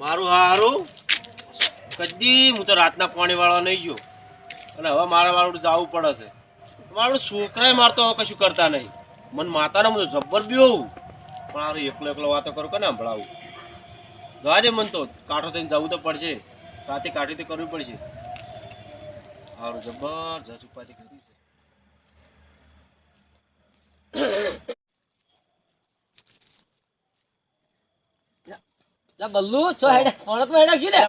મારું હારું? કદી હું તો રાતના પાણી વાળવા નહીં ગયો. અને હવે મારે વાળું જવું પડે છે. મારું છોકરાએ મારતો કશું કરતા નહીં. મને માતાને હું જબ્બર બી હોઉં. પણ હારું, એકલો એકલો વાતો કરું કે ને સંભળાવું? જવા દે મન તો. કાંઠો થઈને જવું તો પડશે. સાથે કાઢી તો કરવી પડશે. હારું જબરજસ્ત ઉપાધિ કરી છે. બલ્લુ છો હેડે કોણ તો હેડે છે. ને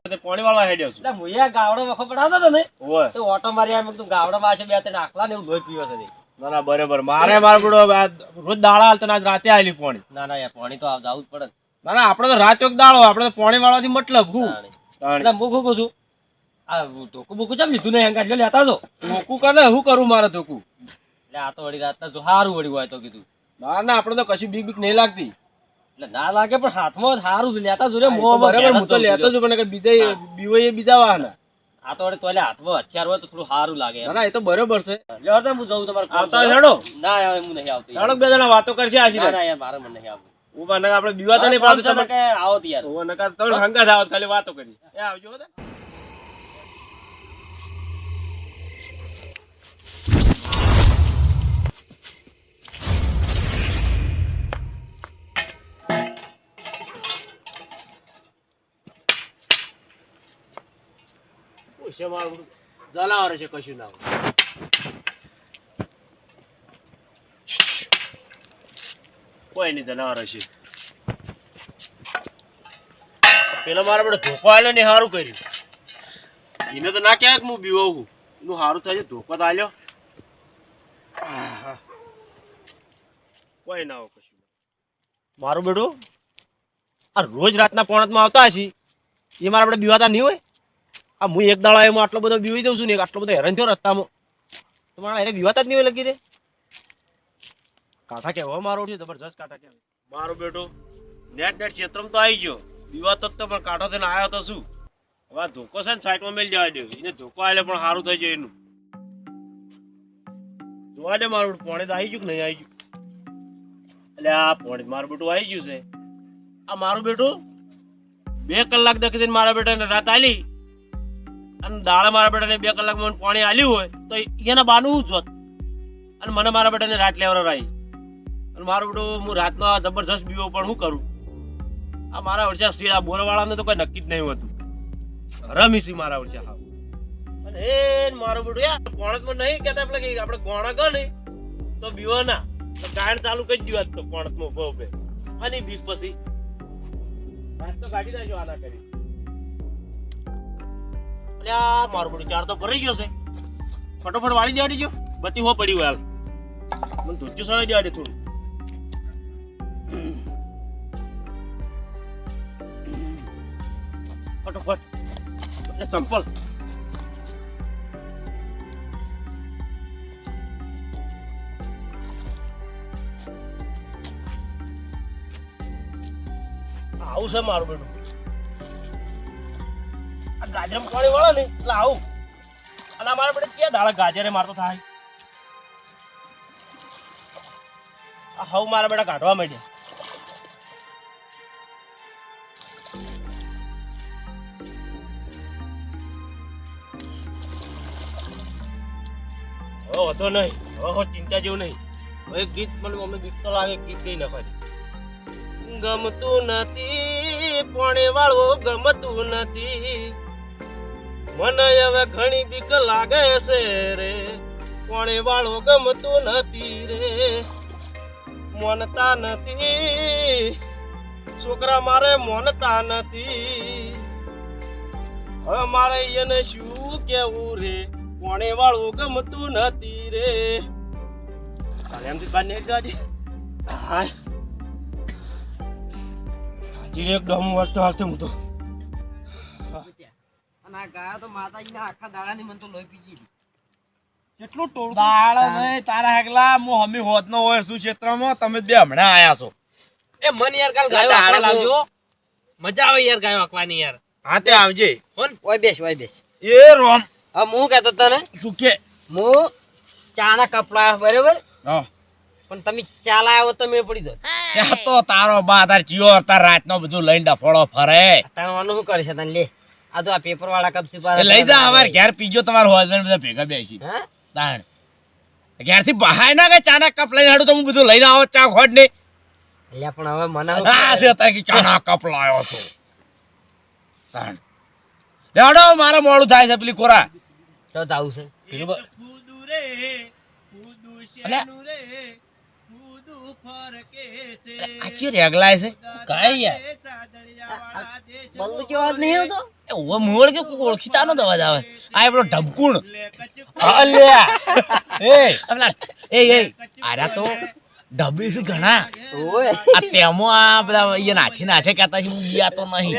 છું લા મુયા ગાવડો વખો પડાવતો તો ને ઓય. તો ઓટો મારી આમ તું ગાવડો પાસે બે આખલા ને લોહી પીવો છે ના ના બરાબર. મારે મારો બડો રોજ દાળા હાલતો ને આજ રાતે આવેલી પાણી. ના ના યાર પાણી તો આવ જાવું જ પડે. ના ના આપણે તો રાત ચોક દાળો આપણે તો પાણી મતલબ હું? એટલે હું શું કહું છું? આ ધોકું બોકું ચમ લીધું નહીં લ્યો લેતા જો. ધોકું કરે શું કરું મારે ધોકું? એટલે આ તો વળી રાતના જો સારું વળી હોય તો કીધું. ના ના આપણે તો કશું બીક બીક નહીં લાગતી. ના લાગે પણ હાથમાં સારું લેતા જો રે હા, એ તો મોંમાં બરાબર હું તો લેતો છું. પણ બીજા બીવો એ બીજા વાહના. આ તો તો હાથમાં હથિયાર હોય તો થોડું સારું લાગે. ના એ તો બરોબર છે. તો હું જઉં તમારે આવતા હેડો. ના હું નહીં આવતો. હેડો બે જણા વાતો કરશે ના ના યાર મારે મને નહીં આવતું. હું નકર આપણે બીવાતા નહીં પાડતું આવો યાર. હું નકા તમે હંગા આવો ખાલી વાતો કરી એ આવજો છે જનાવર છે કશું ના કોઈ નહીં જનાવર છે. પેલા મારા બધે ધોકો આવ્યો ને સારું કર્યું. એને તો ના ક્યાંક હું બીવો એનું સારું થાય છે, ધોકો તો આલ્યો. કોઈ ના કશું. મારું બેટું, આ રોજ રાતના પોણતમાં આવતા હશે. એ મારા આપણે બીવાતા નહીં હોય? આ હું એક દાડા એમાં આટલો બધો બીવી દઉં છું ને આટલો બધો હેરાન થયો રસ્તામાં. તો મારા એને વિવાતા જ નહીં લખી રે. કાંઠા કહેવા મારો છે જબરજસ્ત કાંઠા કહેવાય મારો બેટો, નેટ નેટ ક્ષેત્રમાં તો આવી ગયો. વિવાતો તો પણ કાંઠો થઈને આવ્યો તો શું? હવે ધોકો છે ને સાઈડમાં મેળ જવા દે એને ધોકો આવેલો પણ સારું થઈ જાય એનું. જોવા દે મારું પોણે તો આવી ગયું કે નહીં આવી ગયું? એટલે આ પોણે મારું બેટું આવી ગયું છે. આ મારું બેટું બે કલાક દખી દઈને મારા બેટાને રાત આલી. અને દાડા મારા બેટાને બે કલાકમાં પાણી આલ્યું હોય તો એના બાનું હું જોત અને મને મારા બેટાને રાત લેવાનો રહી અને મારું બેટો, હું રાતનો આ જબરજસ્ત બીવો પણ હું કરું? આ મારા વર્ષા સ્ત્રી આ બોરવાળાને તો કોઈ નક્કી જ નહીં હોતું. રમીશું મારા વર્ષા હા અને એ મારું બેટું, યાર કોણતમાં નહીં કહેતા આપણે કે આપણે ગોણા ને, તો બીવો ના. તો ગાયણ ચાલુ કરી દીધું તો કોણતમાં ઊભો ઉભે. અને બીક પછી. રાત તો કાઢી નાખ્યો આના કરી. અલ્યા, મારું બેટું ચાર તો ભરાઈ ગયો છે. ફટોફટ વાળી દેવાડી ગયો બત્તી હો પડી હાલ. મને ધોચ્યું સળાઈ દેવાડી થોડું. ફટોફટ. ચંપલ. આવું છે મારું બેટું આ ગાજરમ પાણી વાળો ને, એટલે આવું. અને અમારા મારા બેટે ક્યાં દાડા ગાજરે મારતો થાય? આ હવ મારા બેટા કાઢવા માંડ્યા. વધો નહીં. હો ચિંતા જેવું નહીં. હવે ગીત મને મમ્મી ગીત તો લાગે, ગીત ગઈ નખાય ગમતું નથી, પણ વાળવો ગમતું નથી. મને હવે ઘણી બીક લાગે છે રે. કોણે વાળો ગમતું નથી રે. મોનતા નથી. છોકરા મારે મોનતા નથી. હવે મારે એને શું કેવું રે? કોણે વાળું ગમતું નથી રે. એમથી બાર નહીં ગાડી હાય. જીરેક ડમ વર્ષતો હાલતો હું તો. ગાયો તો માતાજીના આખા દાડાની મને તો લોહી પી ગઈ કેટલું ટોળું? દાડો નહીં તારા હેગલા હું હમી હોત નો હોય શું ક્ષેત્રમાં? તમે બે હમણાં આયા છો. એ મન યાર કાલ ગાયો દાડા લાવજો. લાવજો મજા આવે યાર ગાયો આખવાની યાર. હા તે આવજે. ઓય બેસ ઓય બેસ. એ રોમ. હવે હું કહેતો તને શું કે? હું ચાના કપડા બરાબર? હા. પણ તમે ચા લાવ્યા તો મેં પડી દો તો તારો બા તાર ચિયો તાર રાતનો બધું લઈને ડફોળો ફરે. તાણવાનું શું કરે છે તને લે. આ તો આ પેપર વાળા કપ એ લઈ જા અમાર ઘેર પીજો તમારો હસબન્ડ બધા ભેગા બેસી. હા? તાણ. ઘેરથી બહાય ના કે ચાના કપ લઈને હાડું તો હું બધું લઈને આવો ચા ખોડ ને. એટલે પણ હવે મને હા છે તાર કે ચાના કપ લાયો તો તાણ. લેડો મારે મોડું થાય છે પેલી કોરા. તો જાવું છે. પેલું બ- અલ્યા. આ ચી રેગલાય છે? કાંઈ યાર? બંદૂક જેવો અવાજ નહીં આવતો? એ ઓ મોળ કે ઓળખીતા નો અવાજ આવે. આ પેલો ઢબકુણ. અલ્યા એ પેલા એ એ. આરા તો ડબ્બી છે ઘણા. ઓય આ તેમો આ બધા એ નાથી નાથે કહેતા છે હું બિયાતો નહીં.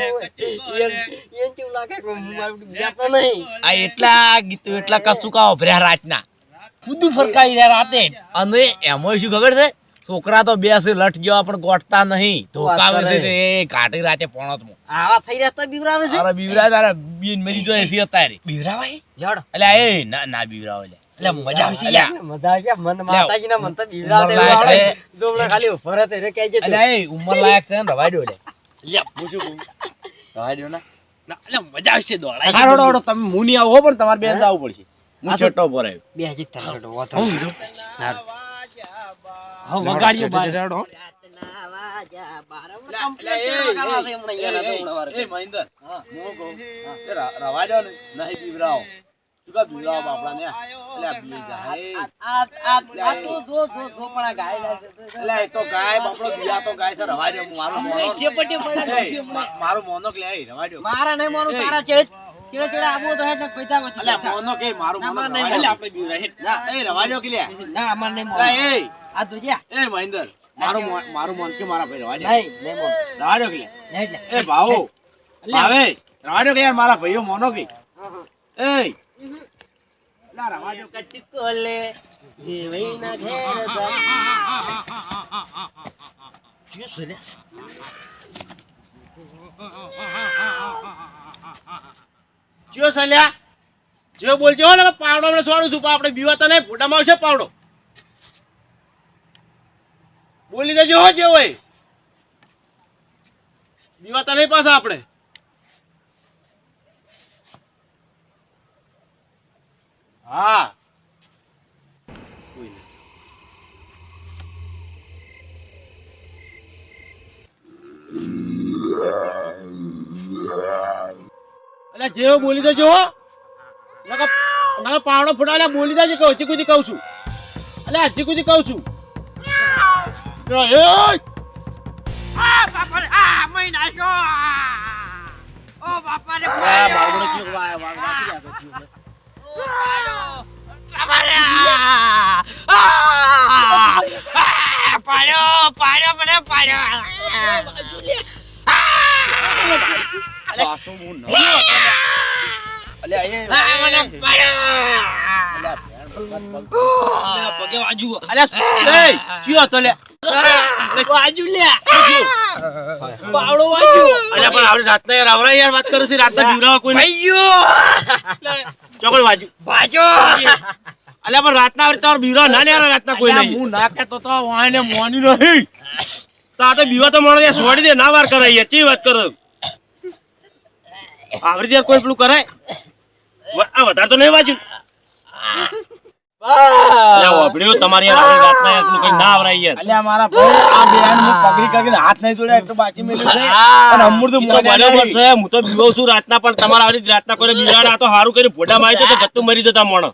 એ ચેવું લાગે કે હું મારું બીજાતો નહીં? આ એટલા ગીતો એટલા કશું કા ભર્યા રાતના. ખુદ ફરકાઈ રહ્યા રાતે. અને એમાં શું ખબર છે? છોકરા તો બેસે લટ જેવા પણ ગોઠતા નહીં. ધોકાવે છે એ કાઢી રાતે પોણતમાં. આવા થઈ રહ્યા તો બીવરાવે છે? અરે બીવરા તારા બીન મરી જો એસી અત્યારે. બીવરાવાય લેવડો એટલે એ ના ના બીવરાવ એટલે એટલે મજા આવશે મજા આવશે મન માતાજીના મન તો બીવરાવે આવડે. જો ખાલી ફરત રે કે જે એટલે એ ઉંમર લાયક છે ને રવાડ્યો દો લે. પૂછું હું શું કહું? રવા દો ને. ના, એટલે મજા આવશે દોડાય હા રોડો રોડો તમે મુની આવો પણ તમારે બેન આવવું પડશે. હું આ પર આવ્યો બે હજી તારો ડોવો તો. હા. હા, બાર. રાતના વાજા બાર. હમણાં એટલે એ, complaint કરવા છે હમણાં યાર, આ તો હમણાં વાર. એ મહેન્દ્ર હું કહું એ ર- રવા દો ને નહીં બીવરાવો શું કા બીવરાવો બાપડા ને એટલે આ બી જાય આ- આ- આ તો જો- જો- જો પણ આ ગાય લાગે છે. એટલે એ તો ગાય બાપડો બીજા તો ગાય છે રવા દો મારું લે નહીં મારું તારા ચેડે ચેડે ચેડે આવો તો હે ને પૈસા વચ્ચે એટલે મોનો કે મારું મોનો નહીં રવા દો. મોનો. આપણે ના એ રવાજો કે લે ના અમાર નહીં મોનો. એ આ તો જ્યાં. એ મહેન્દર મારું મોન- મારું મોન કે મારા ભાઈ રવાજો નહીં નહીં મોનો. રવા કે લે એ ભાવો. ભાવે રવાજો કે યાર મારા ભાઈઓ મોનો કે હા, હા. એ ના રવાજો કચકો લે દેવઈના ઘેર જાય. શું છે ચિયો સલ્યા, જો બોલજો ને પાવડો આપણે છોડું છું આપણે બીવા તને ફોટામાં આવશે પાવડો. બોલી દેજો હો, જે હોય. બીવા નહીં પાછા આપણે. હા. કોઈ નહીં. જેવો બોલી દેજો નકર પાવડો ફૂટાલે બોલી દેજો કે હજી કુદી કહું છું અલે હજી કુદી કહું છું! આ, ચીયો. પાછું હું નહીં અલ્યા એ અલ્યા પગે વાજુ અલ્યા, ચિયો. પાવડો વાજુ. અલ્યા, પણ રાતના યાર આવરા વાત કરું છું રાતના બીવરાવા કોઈ નહીં ચોકડ વાજુ. અલ્યા પણ રાતના આવડે તમારે બીવરાવા ના લે રાતના કોઈ નહીં હું ના તો તો વાને મોની નહીં તો આ તો બીવા તો મળે છોડી દે ના વાર કરાય ચી વાત કરો? આવડી યાર કોઈ પેલું કરાય. આ વધારે તો નહીં વાંચ્યું. તમારી યાર આવી રાતના યાર ના આવરાય યાર. અલ્યા મારા ભાઈ આ બેન હું પગડી કરીને હાથ નહીં જોડ્યા એક બાચી મેલ્યું છે. અને અમૃત ઈ તો મોઢે બરાબર છે હું તો બીવો છું રાતના પણ તમારા આવી રાતના કોઈ બીવાડા તો સારું કરી ફોટા મારી તો ગત્તું મરી જતા મોણો.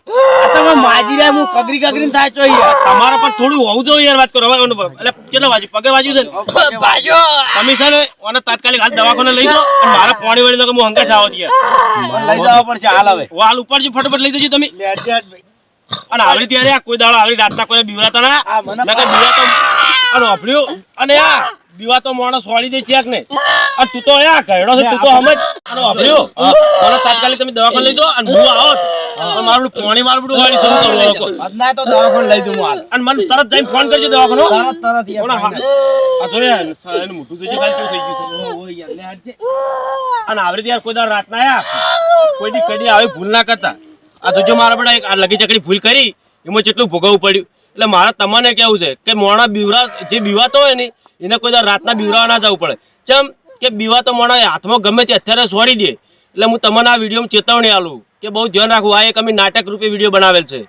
તમે માજી રહ્યા હું પગડી કગડીને થાય છો યાર. તમારે પણ થોડું હોવું જોઈએ યાર વાત કરો હવે એટલે કેટલા વાજુ પગે વાજ્યું છે? ને વાજો તમે છે ને ઓને તાત્કાલિક હાલ દવાખાને લઈ જાઓ અને મારા પાણી વાળી હું હંકા થાવ યાર. લઈ જવા પડશે હાલ હવે. વાલ ઉપર જે ફટાફટ લઈ જજો તમે. અને આવડી ત્યારે કોઈ દાડો આવડી રાતના કોઈ બીવરાતા ના. નકર બીવા તો અને વાપર્યું અને આ બીવા તો માણસ વાળી દે છે ને. અને તું તો આ ઘરડો છે તું તો સમજ. અને વાપર્યું મને તાત્કાલિક તમે દવાખાને લઈ દો અને હું આવો. મારું પાણી મારું બધું વાળી શરૂ કરવું લોકો. અદના તો દવાખાને લઈ હું અને મને તરત જઈને ફોન કરજો દવાખાનો. તરત તરત યાર હા- આ જો યાર, એનું મોઢું જોજે ખાલી થઈ ગયું છે. યાર, લે હેડ અને આવડી યાર કોઈ દાડો રાતના આયા. કોઈ દી કદી આવી ભૂલ ના કરતા. આ તો જો મારા બેટા એક આ લગી ચકડી ભૂલ કરી, એમાં જેટલું ભોગવવું પડ્યું. એટલે મારે તમને કેવું છે કે મોણા બીવરા જે બીવાતો હોય ને, એને કોઈ રાતના બીવરાવા ના જવું પડે. ચમ કે બીવા તો મોણા હાથમાં ગમે તે અત્યારે છોડી દે. એટલે હું તમને આ વિડીયોમાં ચેતવણી આલું કે બહુ ધ્યાન રાખવું. આ એક અમે નાટક રૂપે વીડિયો બનાવેલ છે.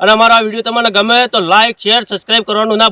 અને અમારો આ વીડિયો તમને ગમે તો લાઇક શેર સબસ્ક્રાઈબ કરવાનું ના